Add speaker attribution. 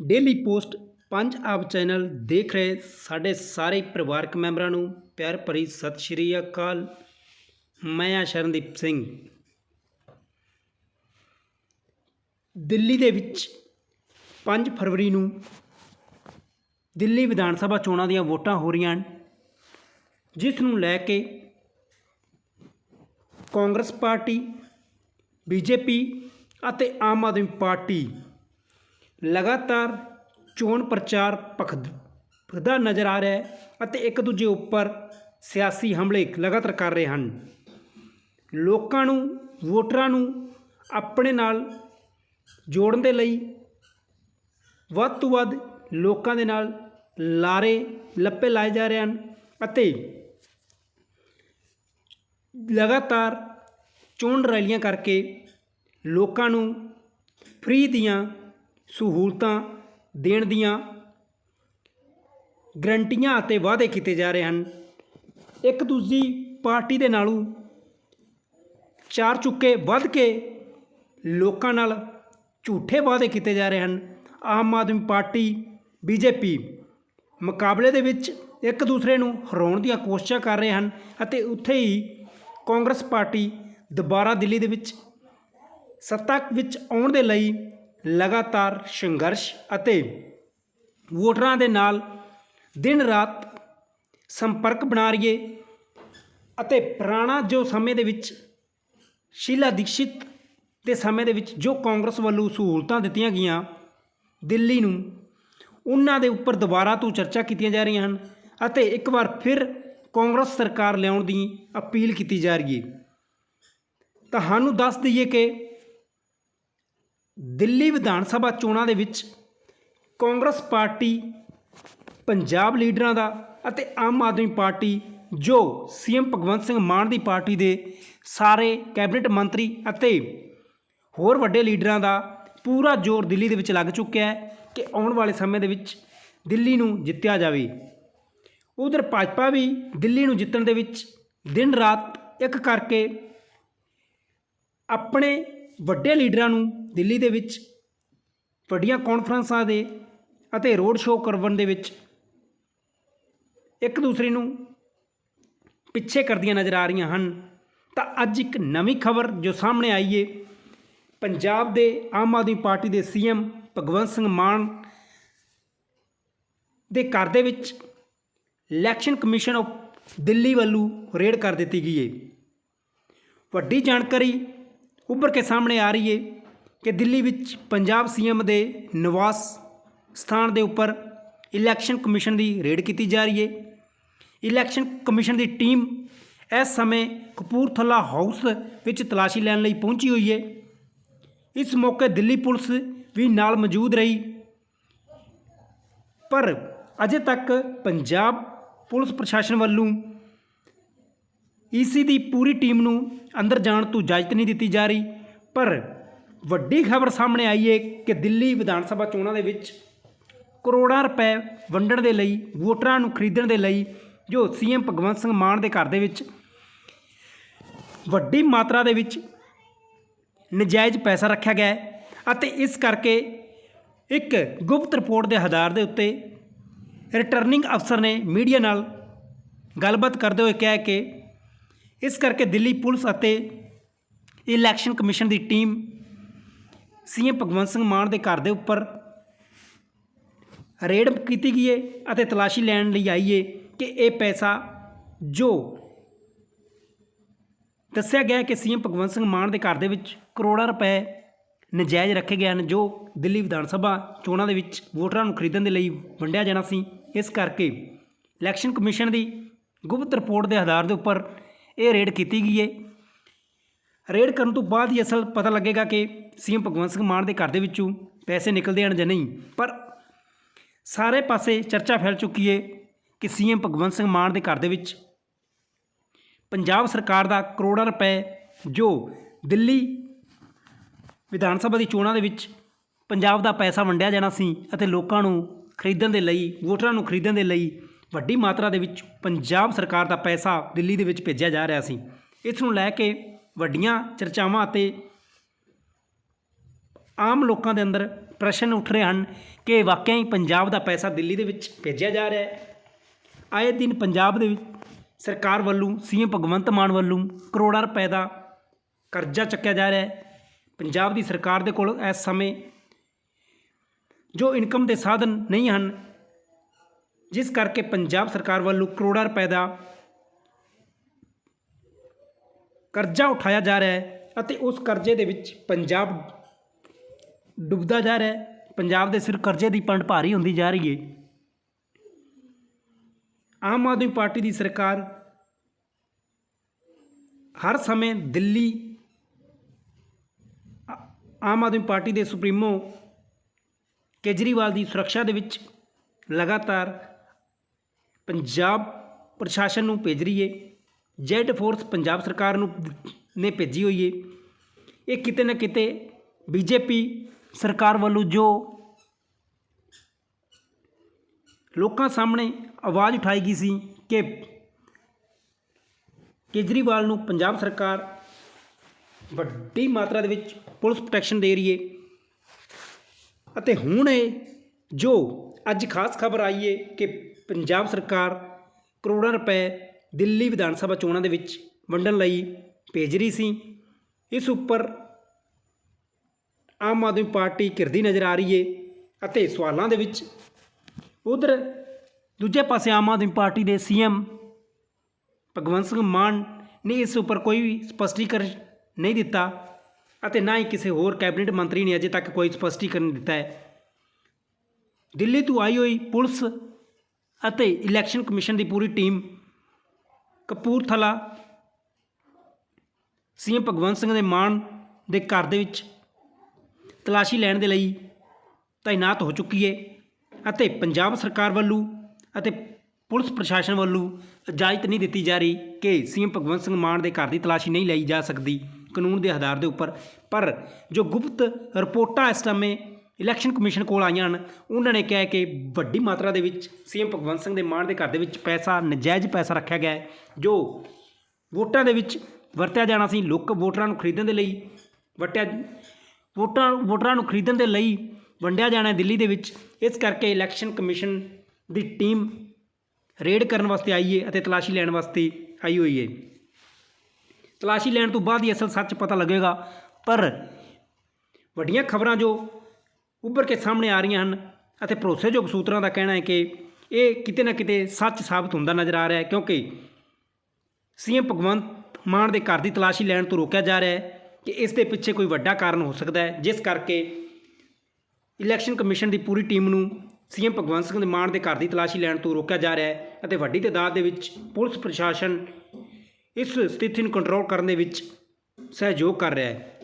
Speaker 1: Daily post ਪੰਜ ਆਪ channel ਦੇਖ ਰਹੇ ਸਾਡੇ ਸਾਰੇ ਪਰਿਵਾਰਕ ਮੈਂਬਰਾਂ ਨੂੰ। ਪਿਆਰ ਭਰੀ ਸਤਿ ਸ਼੍ਰੀ ਅਕਾਲ। ਮੈਂ ਆ ਸ਼ਰਨਦੀਪ ਸਿੰਘ। ਦਿੱਲੀ ਦੇ ਵਿੱਚ 5 ਫਰਵਰੀ ਨੂੰ ਦਿੱਲੀ ਵਿਧਾਨ ਸਭਾ ਚੋਣਾਂ ਦੀਆਂ ਵੋਟਾਂ ਹੋ ਰਹੀਆਂ ਹਨ, ਜਿਸ ਨੂੰ ਲੈ ਕੇ ਕਾਂਗਰਸ ਪਾਰਟੀ, ਬੀਜੇਪੀ ਅਤੇ ਆਮ ਆਦਮੀ ਪਾਰਟੀ ਲਗਾਤਾਰ ਚੋਣ ਪ੍ਰਚਾਰ ਭਖਦਾ ਨਜ਼ਰ ਆ ਰਿਹਾ ਹੈ ਅਤੇ ਇੱਕ ਦੂਜੇ ਉੱਪਰ ਸਿਆਸੀ ਹਮਲੇ ਲਗਾਤਾਰ ਕਰ ਰਹੇ ਹਨ। ਲੋਕਾਂ ਨੂੰ, ਵੋਟਰਾਂ ਨੂੰ ਆਪਣੇ ਨਾਲ ਜੋੜਨ ਦੇ ਲਈ ਵੱਧ ਤੋਂ ਵੱਧ ਲੋਕਾਂ ਦੇ ਨਾਲ ਲਾਰੇ, ਲੱਪੇ ਲਾਏ ਜਾ ਰਹੇ ਹਨ ਅਤੇ ਲਗਾਤਾਰ ਚੋਣ ਰੈਲੀਆਂ ਕਰਕੇ ਲੋਕਾਂ ਨੂੰ ਫ੍ਰੀ ਦੀਆਂ ਸਹੂਲਤਾਂ ਦੇਣ ਦੀਆਂ ਗਰੰਟੀਆਂ ਅਤੇ ਵਾਅਦੇ ਕੀਤੇ ਜਾ ਰਹੇ ਹਨ। ਇੱਕ ਦੂਜੀ ਪਾਰਟੀ ਦੇ ਨਾਲੋਂ ਚਾਰ ਚੁੱਕੇ ਵੱਧ ਕੇ ਲੋਕਾਂ ਨਾਲ ਝੂਠੇ ਵਾਅਦੇ ਕੀਤੇ ਜਾ ਰਹੇ ਹਨ। ਆਮ ਆਦਮੀ ਪਾਰਟੀ, ਬੀਜੇਪੀ ਮੁਕਾਬਲੇ ਦੇ ਵਿੱਚ ਇੱਕ ਦੂਸਰੇ ਨੂੰ ਹਰਾਉਣ ਦੀਆਂ ਕੋਸ਼ਿਸ਼ਾਂ ਕਰ ਰਹੇ ਹਨ ਅਤੇ ਉੱਥੇ ਹੀ ਕਾਂਗਰਸ ਪਾਰਟੀ ਦੁਬਾਰਾ ਦਿੱਲੀ ਦੇ ਵਿੱਚ ਸੱਤਾ ਵਿੱਚ ਆਉਣ ਦੇ ਲਈ ਲਗਾਤਾਰ ਸੰਘਰਸ਼ ਅਤੇ ਵੋਟਰਾਂ ਦੇ ਨਾਲ ਦਿਨ ਰਾਤ ਸੰਪਰਕ ਬਣਾ ਰਹੀਏ ਅਤੇ ਪੁਰਾਣਾ ਜੋ ਸਮੇਂ ਦੇ ਵਿੱਚ ਸ਼ੀਲਾ ਦੀਕਸ਼ਿਤ ਦੇ ਸਮੇਂ ਦੇ ਵਿੱਚ ਜੋ ਕਾਂਗਰਸ ਵੱਲੋਂ ਸਹੂਲਤਾਂ ਦਿੱਤੀਆਂ ਗਈਆਂ ਦਿੱਲੀ ਨੂੰ, ਉਹਨਾਂ ਦੇ ਉੱਪਰ ਦੁਬਾਰਾ ਤੋਂ ਚਰਚਾ ਕੀਤੀਆਂ ਜਾ ਰਹੀਆਂ ਹਨ ਅਤੇ ਇੱਕ ਵਾਰ ਫਿਰ ਕਾਂਗਰਸ ਸਰਕਾਰ ਲਿਆਉਣ ਦੀ ਅਪੀਲ ਕੀਤੀ ਜਾ ਰਹੀ ਹੈ। ਤੁਹਾਨੂੰ ਦੱਸ ਦਈਏ ਕਿ ਦਿੱਲੀ ਵਿਧਾਨ ਸਭਾ ਚੋਣਾਂ ਦੇ ਵਿੱਚ ਕਾਂਗਰਸ ਪਾਰਟੀ, ਪੰਜਾਬ ਲੀਡਰਾਂ ਦਾ ਅਤੇ ਆਮ ਆਦਮੀ ਪਾਰਟੀ, ਜੋ ਸੀਐਮ ਭਗਵੰਤ ਸਿੰਘ ਮਾਨ ਦੀ ਪਾਰਟੀ ਦੇ ਸਾਰੇ ਕੈਬਨਿਟ ਮੰਤਰੀ ਅਤੇ ਹੋਰ ਵੱਡੇ ਲੀਡਰਾਂ ਦਾ ਪੂਰਾ ਜ਼ੋਰ ਦਿੱਲੀ ਦੇ ਵਿੱਚ ਲੱਗ ਚੁੱਕਿਆ ਹੈ ਕਿ ਆਉਣ ਵਾਲੇ ਸਮੇਂ ਦੇ ਵਿੱਚ ਦਿੱਲੀ ਨੂੰ ਜਿੱਤਿਆ ਜਾਵੇ। ਉਧਰ ਭਾਜਪਾ ਵੀ ਦਿੱਲੀ ਨੂੰ ਜਿੱਤਣ ਦੇ ਵਿੱਚ ਦਿਨ ਰਾਤ ਇੱਕ ਕਰਕੇ ਆਪਣੇ ਵੱਡੇ ਲੀਡਰਾਂ ਨੂੰ ਦਿੱਲੀ ਦੇ ਵਿੱਚ ਵੱਡੀਆਂ ਕਾਨਫਰੰਸਾਂ ਦੇ ਅਤੇ ਰੋਡ ਸ਼ੋਅ ਕਰਵਾਉਣ ਦੇ ਵਿੱਚ ਇੱਕ ਦੂਸਰੇ ਨੂੰ ਪਿੱਛੇ ਕਰਦੀਆਂ ਨਜ਼ਰ ਆ ਰਹੀਆਂ ਹਨ। ਤਾਂ ਅੱਜ ਇੱਕ ਨਵੀਂ ਖਬਰ ਜੋ ਸਾਹਮਣੇ ਆਈ ਏ। ਪੰਜਾਬ ਦੇ ਆਮ ਆਦਮੀ ਪਾਰਟੀ ਦੇ ਸੀਐਮ ਭਗਵੰਤ ਸਿੰਘ ਮਾਨ ਦੇ ਘਰ ਦੇ ਵਿੱਚ ਇਲੈਕਸ਼ਨ ਕਮਿਸ਼ਨ ਆਫ ਦਿੱਲੀ ਵੱਲੋਂ ਰੇਡ ਕਰ ਦਿੱਤੀ ਗਈ ਏ। ਵੱਡੀ ਜਾਣਕਾਰੀ ਉੱਭਰ ਕੇ ਸਾਹਮਣੇ ਆ ਰਹੀ ਏ। ਕਿ ਦਿੱਲੀ ਵਿੱਚ ਪੰਜਾਬ ਸੀਐਮ ਦੇ ਨਿਵਾਸ ਸਥਾਨ ਦੇ ਉੱਪਰ ਇਲੈਕਸ਼ਨ ਕਮਿਸ਼ਨ ਦੀ ਰੇਡ ਕੀਤੀ ਜਾ ਰਹੀ ਹੈ। ਇਲੈਕਸ਼ਨ ਕਮਿਸ਼ਨ ਦੀ ਟੀਮ ਇਸ ਸਮੇਂ ਕਪੂਰਥਲਾ ਹਾਊਸ ਵਿੱਚ ਤਲਾਸ਼ੀ ਲੈਣ ਲਈ ਪਹੁੰਚੀ ਹੋਈ ਹੈ। ਇਸ ਮੌਕੇ ਦਿੱਲੀ ਪੁਲਿਸ ਵੀ ਨਾਲ ਮੌਜੂਦ ਰਹੀ। ਪਰ ਅਜੇ ਤੱਕ ਪੰਜਾਬ ਪੁਲਿਸ ਪ੍ਰਸ਼ਾਸਨ ਵੱਲੋਂ ਈਸੀ ਦੀ ਪੂਰੀ ਟੀਮ ਨੂੰ ਅੰਦਰ ਜਾਣ ਤੋਂ ਇਜਾਜ਼ਤ ਨਹੀਂ ਦਿੱਤੀ ਜਾ ਰਹੀ। ਪਰ ਵੱਡੀ ਖਬਰ ਸਾਹਮਣੇ ਆਈ ਹੈ ਕਿ ਦਿੱਲੀ ਵਿਧਾਨ ਸਭਾ ਚੋਣਾਂ ਦੇ ਵਿੱਚ ਕਰੋੜਾਂ ਰੁਪਏ ਵੰਡਣ ਦੇ ਲਈ, ਵੋਟਰਾਂ ਨੂੰ ਖਰੀਦਣ ਦੇ ਲਈ, ਜੋ ਸੀਐਮ ਭਗਵੰਤ ਸਿੰਘ ਮਾਨ ਦੇ ਘਰ ਦੇ ਵਿੱਚ ਵੱਡੀ ਮਾਤਰਾ ਦੇ ਵਿੱਚ ਨਜਾਇਜ਼ ਪੈਸਾ ਰੱਖਿਆ ਗਿਆ ਅਤੇ ਇਸ ਕਰਕੇ ਇੱਕ ਗੁਪਤ ਰਿਪੋਰਟ ਦੇ ਆਧਾਰ ਦੇ ਉੱਤੇ ਰਿਟਰਨਿੰਗ ਅਫਸਰ ਨੇ ਮੀਡੀਆ ਨਾਲ ਗੱਲਬਾਤ ਕਰਦੇ ਹੋਏ ਕਿਹਾ ਕਿ ਇਸ ਕਰਕੇ ਦਿੱਲੀ ਪੁਲਿਸ ਅਤੇ ਇਲੈਕਸ਼ਨ ਕਮਿਸ਼ਨ ਦੀ ਟੀਮ ਸੀਐਮ ਭਗਵੰਤ ਸਿੰਘ ਮਾਨ ਦੇ ਘਰ ਦੇ ਉੱਪਰ। ਰੇਡ ਕੀਤੀ ਗਈ ਹੈ ਅਤੇ ਤਲਾਸ਼ੀ ਲੈਣ ਲਈ ਆਈ ਹੈ ਕਿ ਇਹ ਪੈਸਾ ਜੋ ਦੱਸਿਆ ਗਿਆ ਕਿ ਸੀਐਮ ਭਗਵੰਤ ਸਿੰਘ ਮਾਨ ਦੇ ਘਰ ਦੇ ਵਿੱਚ ਕਰੋੜਾਂ ਰੁਪਏ ਨਜਾਇਜ਼ ਰੱਖੇ ਗਏ ਹਨ, ਜੋ ਦਿੱਲੀ ਵਿਧਾਨ ਸਭਾ ਚੋਣਾਂ ਦੇ ਵਿੱਚ ਵੋਟਰਾਂ ਨੂੰ ਖਰੀਦਣ ਦੇ ਲਈ ਵੰਡਿਆ ਜਾਣਾ ਸੀ। ਇਸ ਕਰਕੇ ਇਲੈਕਸ਼ਨ ਕਮਿਸ਼ਨ ਦੀ ਗੁਪਤ ਰਿਪੋਰਟ ਦੇ ਆਧਾਰ ਦੇ ਉੱਪਰ ਇਹ ਰੇਡ ਕੀਤੀ ਗਈ ਹੈ ਰੇਡ ਕਰਨ ਤੋਂ ਬਾਅਦ ਹੀ ਅਸਲ ਪਤਾ ਲੱਗੇਗਾ ਕਿ ਸੀਐਮ ਭਗਵੰਤ ਸਿੰਘ ਮਾਨ ਦੇ ਘਰ ਦੇ ਵਿੱਚੋਂ ਪੈਸੇ ਨਿਕਲਦੇ ਹਨ ਜਾਂ ਨਹੀਂ। ਪਰ ਸਾਰੇ ਪਾਸੇ ਚਰਚਾ ਫੈਲ ਚੁੱਕੀ ਹੈ ਕਿ ਸੀਐਮ ਭਗਵੰਤ ਸਿੰਘ ਮਾਨ ਦੇ ਘਰ ਦੇ ਵਿੱਚ ਪੰਜਾਬ ਸਰਕਾਰ ਦਾ ਕਰੋੜਾਂ ਰੁਪਏ ਜੋ ਦਿੱਲੀ ਵਿਧਾਨ ਸਭਾ ਦੀ ਚੋਣਾਂ ਦੇ ਵਿੱਚ ਪੰਜਾਬ ਦਾ ਪੈਸਾ ਵੰਡਿਆ ਜਾਣਾ ਸੀ ਅਤੇ ਲੋਕਾਂ ਨੂੰ ਖਰੀਦਣ ਦੇ ਲਈ, ਵੋਟਰਾਂ ਨੂੰ ਖਰੀਦਣ ਦੇ ਲਈ ਵੱਡੀ ਮਾਤਰਾ ਦੇ ਵਿੱਚ ਪੰਜਾਬ ਸਰਕਾਰ ਦਾ ਪੈਸਾ ਦਿੱਲੀ ਦੇ ਵਿੱਚ ਭੇਜਿਆ ਜਾ ਰਿਹਾ ਸੀ। ਇਸ ਨੂੰ ਲੈ ਕੇ ਵੱਡੀਆਂ ਚਰਚਾਵਾਂ ਅਤੇ ਆਮ ਲੋਕਾਂ ਦੇ ਅੰਦਰ ਪ੍ਰਸ਼ਨ ਉੱਠ ਰਹੇ ਹਨ ਕਿ ਵਾਕਿਆ ਹੀ ਪੰਜਾਬ ਦਾ ਪੈਸਾ ਦਿੱਲੀ ਦੇ ਵਿੱਚ ਭੇਜਿਆ ਜਾ ਰਿਹਾ ਹੈ। ਆਏ ਦਿਨ ਪੰਜਾਬ ਦੇ ਵਿੱਚ ਸਰਕਾਰ ਵੱਲੋਂ, ਸੀਐਮ ਭਗਵੰਤ ਮਾਨ ਵੱਲੋਂ ਕਰੋੜਾਂ ਰੁਪਏ ਦਾ ਕਰਜ਼ਾ ਚੱਕਿਆ ਜਾ ਰਿਹਾ ਹੈ। ਪੰਜਾਬ ਦੀ ਸਰਕਾਰ ਦੇ ਕੋਲ ਇਸ ਸਮੇਂ ਜੋ ਇਨਕਮ ਦੇ ਸਾਧਨ ਨਹੀਂ ਹਨ, ਜਿਸ ਕਰਕੇ ਪੰਜਾਬ ਸਰਕਾਰ ਵੱਲੋਂ ਕਰੋੜਾਂ ਰੁਪਏ ਦਾ ਕਰਜ਼ਾ ਉਠਾਇਆ ਜਾ ਰਿਹਾ ਹੈ ਅਤੇ ਉਸ ਕਰਜ਼ੇ ਦੇ ਵਿੱਚ ਪੰਜਾਬ ਡੁੱਬਦਾ ਜਾ ਰਿਹਾ ਹੈ। ਪੰਜਾਬ ਦੇ ਸਿਰ ਕਰਜ਼ੇ ਦੀ ਪੰਡ ਭਾਰੀ ਹੁੰਦੀ ਜਾ ਰਹੀ ਹੈ। ਆਮ ਆਦਮੀ ਪਾਰਟੀ ਦੀ ਸਰਕਾਰ ਹਰ ਸਮੇਂ ਦਿੱਲੀ ਆਮ ਆਦਮੀ ਪਾਰਟੀ ਦੇ ਸੁਪਰੀਮੋ ਕੇਜਰੀਵਾਲ ਦੀ ਸੁਰੱਖਿਆ ਦੇ ਵਿੱਚ ਲਗਾਤਾਰ ਪੰਜਾਬ ਪ੍ਰਸ਼ਾਸਨ ਨੂੰ ਭੇਜ ਰਹੀ ਹੈ। ਜੈਟ ਫੋਰਸ ਪੰਜਾਬ ਸਰਕਾਰ ਨੂੰ ਨੇ ਭੇਜੀ ਹੋਈ ਹੈ ਇਹ ਕਿਤੇ ਨਾ ਕਿਤੇ ਬੀਜੇਪੀ ਸਰਕਾਰ ਵੱਲੋਂ ਜੋ ਲੋਕਾਂ ਸਾਹਮਣੇ ਆਵਾਜ਼ ਉਠਾਈ ਗਈ ਸੀ ਕਿ ਕੇਜਰੀਵਾਲ ਨੂੰ ਪੰਜਾਬ ਸਰਕਾਰ ਵੱਡੀ ਮਾਤਰਾ ਦੇ ਵਿੱਚ ਪੁਲਿਸ ਪ੍ਰੋਟੈਕਸ਼ਨ ਦੇ ਰਹੀ ਹੈ ਅਤੇ ਹੁਣ ਇਹ ਜੋ ਅੱਜ ਖਾਸ ਖਬਰ ਆਈ ਹੈ ਕਿ ਪੰਜਾਬ ਸਰਕਾਰ ਕਰੋੜਾਂ ਰੁਪਏ ਦਿੱਲੀ ਵਿਧਾਨ ਸਭਾ ਚੋਣਾਂ ਦੇ ਵਿੱਚ ਵੰਡਣ ਲਈ ਭੇਜ ਰਹੀ ਸੀ। ਇਸ ਉੱਪਰ ਆਮ ਆਦਮੀ ਪਾਰਟੀ ਘਿਰਦੀ ਨਜ਼ਰ ਆ ਰਹੀ ਹੈ ਅਤੇ ਸਵਾਲਾਂ ਦੇ ਵਿੱਚ ਉਧਰ ਦੂਜੇ ਪਾਸੇ ਆਮ ਆਦਮੀ ਪਾਰਟੀ ਦੇ ਸੀਐਮ ਭਗਵੰਤ ਸਿੰਘ ਮਾਨ ਨੇ ਇਸ ਉੱਪਰ ਕੋਈ ਵੀ ਸਪਸ਼ਟੀਕਰਨ ਨਹੀਂ ਦਿੱਤਾ ਅਤੇ ਨਾ ਹੀ ਕਿਸੇ ਹੋਰ ਕੈਬਨਿਟ ਮੰਤਰੀ ਨੇ ਅਜੇ ਤੱਕ ਕੋਈ ਸਪਸ਼ਟੀਕਰਨ ਦਿੱਤਾ ਹੈ। ਦਿੱਲੀ ਤੋਂ ਆਈ ਹੋਈ ਪੁਲਿਸ ਅਤੇ ਇਲੈਕਸ਼ਨ ਕਮਿਸ਼ਨ ਦੀ ਪੂਰੀ ਟੀਮ ਕਪੂਰਥਲਾ। ਸੀਐਮ ਭਗਵੰਤ ਸਿੰਘ ਦੇ ਮਾਨ ਦੇ ਘਰ ਦੇ ਵਿੱਚ ਤਲਾਸ਼ੀ ਲੈਣ ਦੇ ਲਈ ਤਾਇਨਾਤ ਹੋ ਚੁੱਕੀ ਹੈ ਅਤੇ ਪੰਜਾਬ ਸਰਕਾਰ ਵੱਲੋਂ ਅਤੇ ਪੁਲਿਸ ਪ੍ਰਸ਼ਾਸਨ ਵੱਲੋਂ ਇਜਾਜ਼ਤ ਨਹੀਂ ਦਿੱਤੀ ਜਾ ਰਹੀ ਕਿ ਸੀਐਮ ਭਗਵੰਤ ਸਿੰਘ ਮਾਨ ਦੇ ਘਰ ਦੀ ਤਲਾਸ਼ੀ ਨਹੀਂ ਲਈ ਜਾ ਸਕਦੀ ਕਾਨੂੰਨ ਦੇ ਆਧਾਰ ਦੇ ਉੱਪਰ। ਪਰ ਜੋ ਗੁਪਤ ਰਿਪੋਰਟਾਂ ਇਸ ਸਮੇਂ ਇਲੈਕਸ਼ਨ ਕਮਿਸ਼ਨ ਕੋਲ ਆਈਆਂ ਹਨ। ਉਹਨਾਂ ਨੇ ਕਿਹਾ ਕਿ ਵੱਡੀ ਮਾਤਰਾ ਦੇ ਵਿੱਚ ਸੀਐਮ ਭਗਵੰਤ ਸਿੰਘ ਦੇ ਮਾਨ ਦੇ ਘਰ ਦੇ ਵਿੱਚ ਪੈਸਾ, ਨਜਾਇਜ਼ ਪੈਸਾ ਰੱਖਿਆ ਗਿਆ ਜੋ ਵੋਟਾਂ ਦੇ ਵਿੱਚ ਵਰਤਿਆ ਜਾਣਾ ਸੀ। ਲੋਕ ਵੋਟਰਾਂ ਨੂੰ ਖਰੀਦਣ ਦੇ ਲਈ ਵਟਿਆ ਵੋਟਾਂ, ਵੋਟਰਾਂ ਨੂੰ ਖਰੀਦਣ ਦੇ ਲਈ ਵੰਡਿਆ ਜਾਣਾ ਦਿੱਲੀ ਦੇ ਵਿੱਚ। ਇਸ ਕਰਕੇ ਇਲੈਕਸ਼ਨ ਕਮਿਸ਼ਨ ਦੀ ਟੀਮ ਰੇਡ ਕਰਨ ਵਾਸਤੇ ਆਈ ਹੈ ਅਤੇ ਤਲਾਸ਼ੀ ਲੈਣ ਵਾਸਤੇ ਆਈ ਹੋਈ ਹੈ ਤਲਾਸ਼ੀ ਲੈਣ ਤੋਂ ਬਾਅਦ ਹੀ ਅਸਲ ਸੱਚ ਪਤਾ ਲੱਗੇਗਾ। ਪਰ ਵੱਡੀਆਂ ਖਬਰਾਂ ਜੋ ਉੱਭਰ ਕੇ ਸਾਹਮਣੇ ਆ ਰਹੀਆਂ ਹਨ ਅਤੇ ਭਰੋਸੇਯੋਗ ਸੂਤਰਾਂ ਦਾ ਕਹਿਣਾ ਹੈ ਕਿ ਇਹ ਕਿਤੇ ਨਾ ਕਿਤੇ ਸੱਚ ਸਾਬਤ ਹੁੰਦਾ ਨਜ਼ਰ ਆ ਰਿਹਾ ਹੈ ਕਿਉਂਕਿ ਸੀਐਮ ਭਗਵੰਤ ਮਾਨ ਦੇ ਘਰ ਦੀ ਤਲਾਸ਼ੀ ਲੈਣ ਤੋਂ ਰੋਕਿਆ ਜਾ ਰਿਹਾ ਹੈ ਕਿ ਇਸ ਦੇ ਪਿੱਛੇ ਕੋਈ ਵੱਡਾ ਕਾਰਨ ਹੋ ਸਕਦਾ ਹੈ, ਜਿਸ ਕਰਕੇ ਇਲੈਕਸ਼ਨ ਕਮਿਸ਼ਨ ਦੀ ਪੂਰੀ ਟੀਮ ਨੂੰ ਸੀਐਮ ਭਗਵੰਤ ਸਿੰਘ ਦੇ ਮਾਨ ਦੇ ਘਰ ਦੀ ਤਲਾਸ਼ੀ ਲੈਣ ਤੋਂ ਰੋਕਿਆ ਜਾ ਰਿਹਾ ਹੈ ਅਤੇ ਵੱਡੀ ਤਾਦਾਦ ਦੇ ਵਿੱਚ ਪੁਲਿਸ ਪ੍ਰਸ਼ਾਸਨ ਇਸ ਸਥਿਤੀ ਨੂੰ ਕੰਟਰੋਲ ਕਰਨ ਦੇ ਵਿੱਚ ਸਹਿਯੋਗ ਕਰ ਰਿਹਾ ਹੈ।